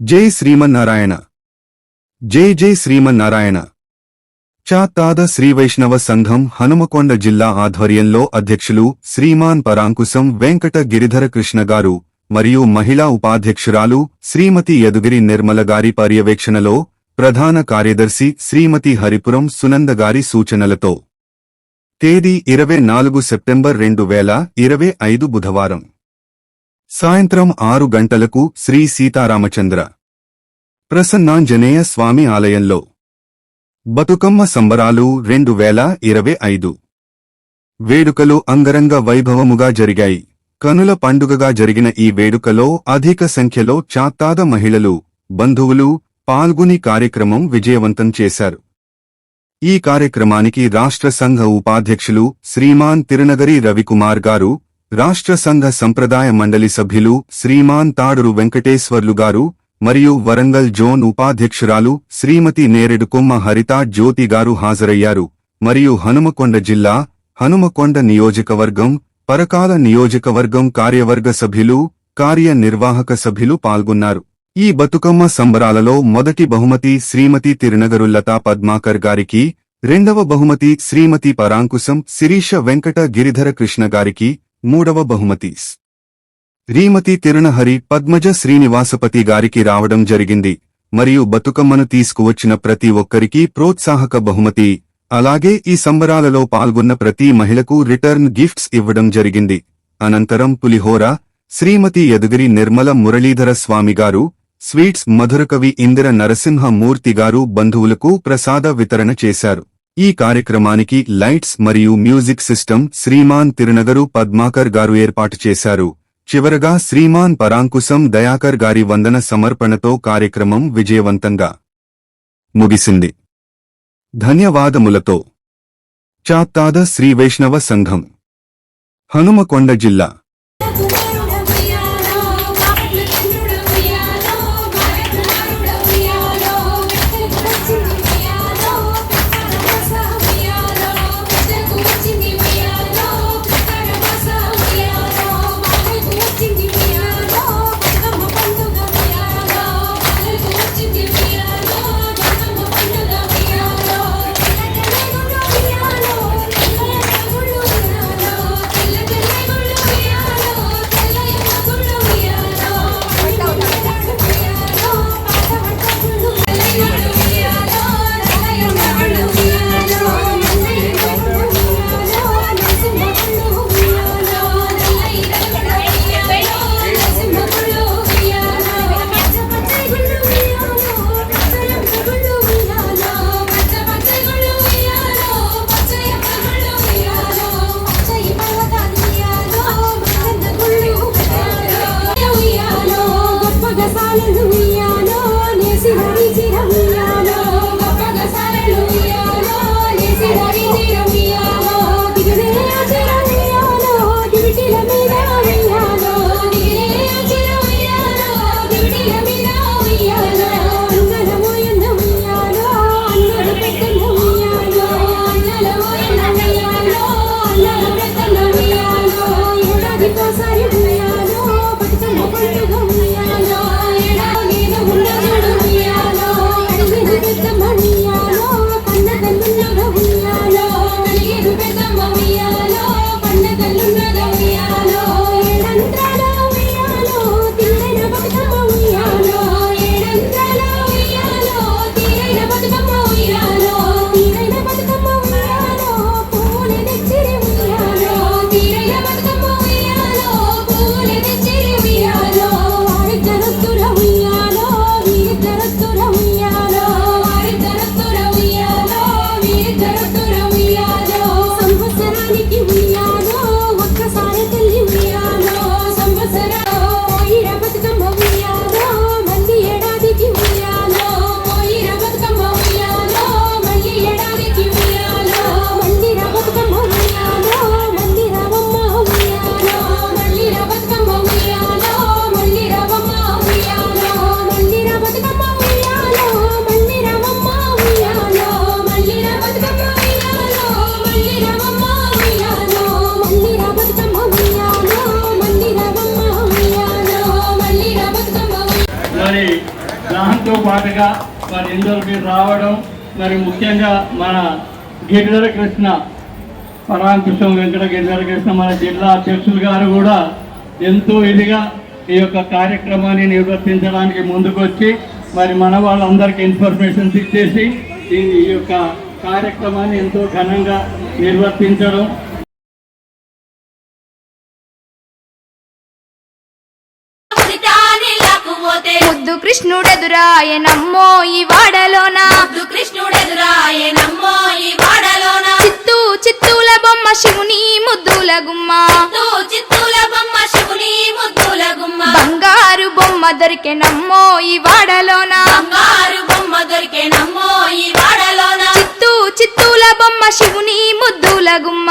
జై శ్రీమన్నారాయణ. జై జై శ్రీమన్నారాయణ. చాతాద శ్రీవైష్ణవ సంఘం హనుమకొండ జిల్లా ఆధ్వర్యంలో అధ్యక్షులు శ్రీమాన్ పరాంకుశం వెంకట గిరిధర కృష్ణ గారు మరియు మహిళా ఉపాధ్యక్షురాలు శ్రీమతి యదుగిరి నిర్మల గారి పర్యవేక్షణలో ప్రధాన కార్యదర్శి శ్రీమతి హరిపురం సునంద గారి సూచనలతో. తేదీ ఇరవై నాలుగు సెప్టెంబర్ రెండు వేల ఇరవై ఐదు బుధవారం. సాయంత్రం ఆరు గంటలకు శ్రీ సీతారామచంద్ర. ప్రసన్నాంజనేయ స్వామి ఆలయంలో. బతుకమ్మ సంబరాలు రెండు వేల ఇరవై ఐదు. వేడుకలు అంగరంగ వైభవముగా జరిగాయి. కనుల పండుగగా జరిగిన ఈ వేడుకలో అధిక సంఖ్యలో చాత్తాద మహిళలు బంధువులు పాల్గొని కార్యక్రమం విజయవంతం చేశారు. ఈ కార్యక్రమానికి రాష్ట్ర సంఘ ఉపాధ్యక్షులు శ్రీమాన్ తిరునగరి రవికుమార్ గారు రాష్ట్ర సంఘ సంప్రదాయ మండలి సభ్యులు శ్రీమాన్ తాడురు వెంకటేశ్వర్లు గారు మరియు వరంగల్ జోన్ ఉపాధ్యక్షురాలు శ్రీమతి నేరెడు కొమ్మ హరితా జ్యోతి గారు హాజరయ్యారు. మరియు హనుమకొండ జిల్లా హనుమకొండ నియోజకవర్గం పరకాల నియోజకవర్గం కార్యవర్గ సభ్యులు కార్యనిర్వాహక సభ్యులు పాల్గొన్నారు. ఈ బతుకమ్మ సంబరాలలో మొదటి బహుమతి శ్రీమతి తిరునగరు లతా పద్మాకర్ గారికి రెండవ బహుమతి శ్రీమతి పరాంకుశం శిరీష వెంకట గిరిధర కృష్ణ గారికి మూడవ బహుమతి. శ్రీమతి తిరుణహరి పద్మజ శ్రీనివాసపతి గారికి రావడం జరిగింది. మరియు బతుకమ్మను తీసుకువచ్చిన ప్రతి ఒక్కరికి ప్రోత్సాహక బహుమతి. అలాగే ఈ సంబరాలలో పాల్గొన్న ప్రతి మహిళకు రిటర్న్ గిఫ్ట్స్ ఇవ్వడం జరిగింది. అనంతరం పులిహోర శ్రీమతి యదుగిరి నిర్మల మురళీధర స్వామి గారు స్వీట్స్ మధురకవి ఇందిర నరసింహమూర్తిగారు గారు బంధువులకు ప్రసాద వితరణ చేశారు. ఈ కార్యక్రమానికి లైట్స్ మరియు మ్యూజిక్ సిస్టమ్ శ్రీమాన్ తిరునగరు పద్మాకర్ గారు ఏర్పాటు చేశారు. చివరగా శ్రీమాన్ పరాంకుశం దయాకర్ గారి వందన సమర్పణతో కార్యక్రమం విజయవంతంగా ముగిసింది. ధన్యవాదములతో. చాప్తాద శ్రీవైష్ణవ సంఘం. హనుమకొండ జిల్లా. Baby, మరి దాంతో పాటుగా మరి ఇందరికి రావడం మరి ముఖ్యంగా మన గిరిధర కృష్ణ పరాంకుశం వెంకట గిరిధర కృష్ణ మన జిల్లా అధ్యక్షులు గారు కూడా ఎంతో ఇదిగా ఈ యొక్క కార్యక్రమాన్ని నిర్వర్తించడానికి ముందుకొచ్చి మరి మన వాళ్ళందరికీ ఇన్ఫర్మేషన్స్ ఇచ్చేసి ఈ ఈ యొక్క కార్యక్రమాన్ని ఎంతో ఘనంగా నిర్వర్తించడం ముద్దు కృష్ణుడెదురాయనమ్మో ఈ వాడలోన? కృష్ణుడెదురాయనమ్మో ఈ వాడలోన? చిత్తూ చిత్తూల బొమ్మ శివుని ముద్దుల గుమ్మ. చిత్తూ చిత్తూల బొమ్మ శివుని ముద్దుల గుమ్మ. బంగారు బొమ్మ దొరికెనమ్మో ఈ వాడలోన? బంగారు బొమ్మ దొరికేనమ్మో ఈ వాడలోన? చిత్తూ చిత్తూల బొమ్మ శివుని ముద్దుల గుమ్మ.